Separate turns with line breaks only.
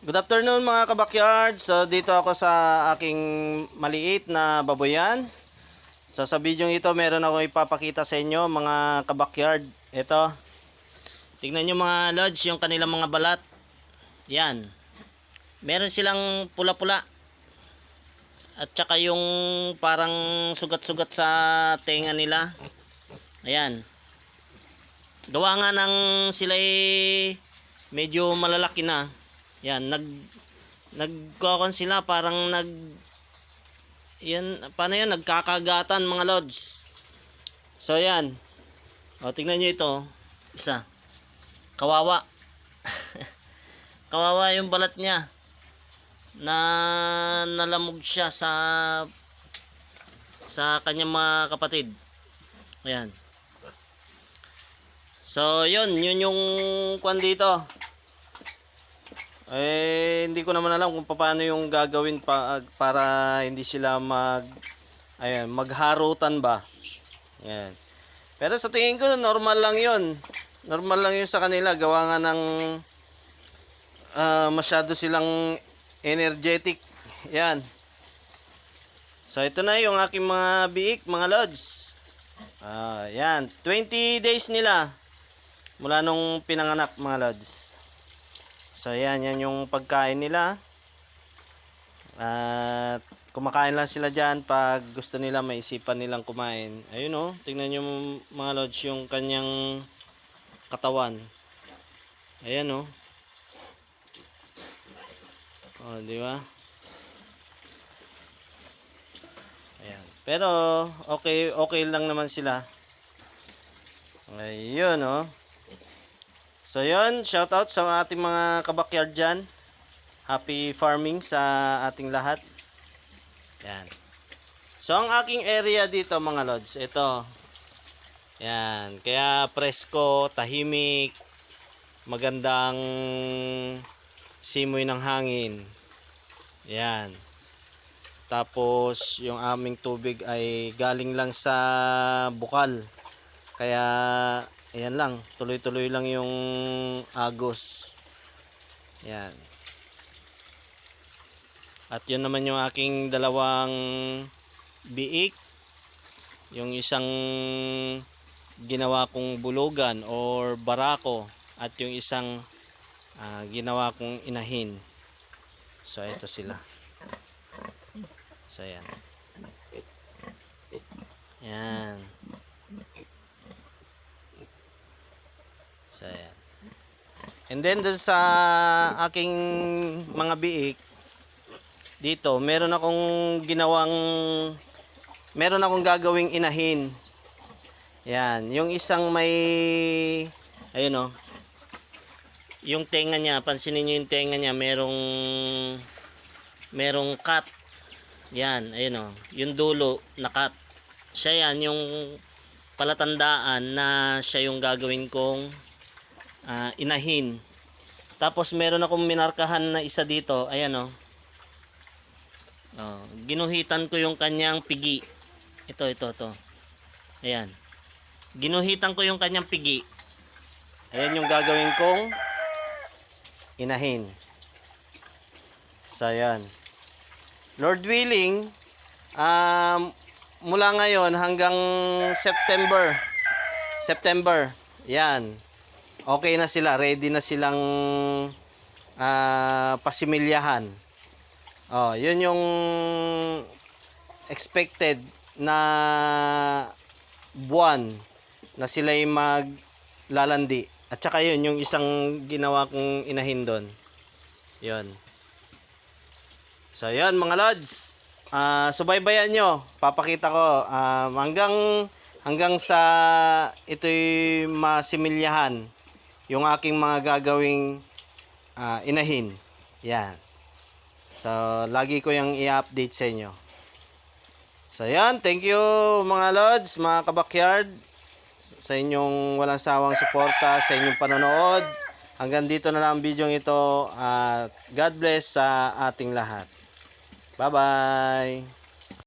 Good afternoon mga kabakyard. So dito ako sa aking maliit na baboyan. So sa video ito meron ako ipapakita sa inyo mga kabakyard. Ito. Tingnan nyo mga lodge yung kanilang mga balat. Yan. Meron silang pula-pula. At saka yung parang sugat-sugat sa tenga nila. Ayan. Gawa nga ng sila medyo malalaki na. Yan, nag nagkokon sila parang nag yan, paano yan? Nagkakagatan mga lods. So yan. O, tingnan nyo ito. Isa. Kawawa. Kawawa yung balat niya. Na nalamog siya sa sa kanyang mga kapatid. Ayan. So, yun. Yun yung kwan dito. Eh, hindi ko naman alam kung paano yung gagawin pa, para hindi sila mag ayan, magharutan ba. Ayan. Pero sa tingin ko normal lang 'yon. Normal lang 'yun sa kanila gawa nga ng ah, masyado silang energetic. Yan. So ito na yung aking mga biik, mga lods. Ah, yan. 20 days nila mula nung pinanganak mga lods. So yan, yan yung pagkain nila. At kumakain lang sila dyan pag gusto nila maisipan nilang kumain. Ayun oh, tingnan nyo mga lodge yung kanyang katawan. Ayan oh. Oh, di ba? Ayan. Pero okay, okay lang naman sila. Ayun oh. So yun, shout out sa ating mga kabakyard dyan. Happy farming sa ating lahat. Yan. So ang aking area dito mga lods, ito. Yan, kaya presko, tahimik, magandang simoy ng hangin. Yan. Tapos yung aming tubig ay galing lang sa bukal. Kaya ayan lang, tuloy-tuloy lang yung agos. Yan. At yun naman yung aking dalawang biik. Yung isang ginawa kong bulugan or barako at yung isang ah, ginawa kong inahin. So ito sila. So yan. Yan. So, ayan. And then dun sa aking mga biik dito, meron akong ginawang meron akong gagawing inahin. Yan, yung isang may ayun oh. Yung tenga niya, pansinin niyo yung tenga niya, merong merong cut. Yan, ayun oh. Yung dulo na cut. Siya yan yung palatandaan na siya yung gagawin kong ah, inahin. Tapos meron akong minarkahan na isa dito. Ayan oh. Oh, ginuhitan ko yung kanyang pigi. Ito, ito, ito. Ayan. Ginuhitan ko yung kanyang pigi. Ayan yung gagawin kong inahin. So, ayan. Lord willing, um, mula ngayon hanggang September, September, yan, okay na sila, ready na silang ah, pasimilyahan. Oh, yun yung expected na buwan na sila'y maglalandi. At saka yun, yung isang ginawa kong inahin doon. Yun. So, yun mga lods. Ah, subaybayan nyo. Papakita ko. Um, hanggang, hanggang sa ito'y masimilyahan yung aking mga gagawing ah, inahin. Yan. So, lagi ko yung i-update sa inyo. So, yan. Thank you mga lods, mga kabakyard. Sa inyong walang sawang suporta, sa inyong panonood. Hanggang dito na lang ang video ito. At God bless sa ating lahat. Bye-bye.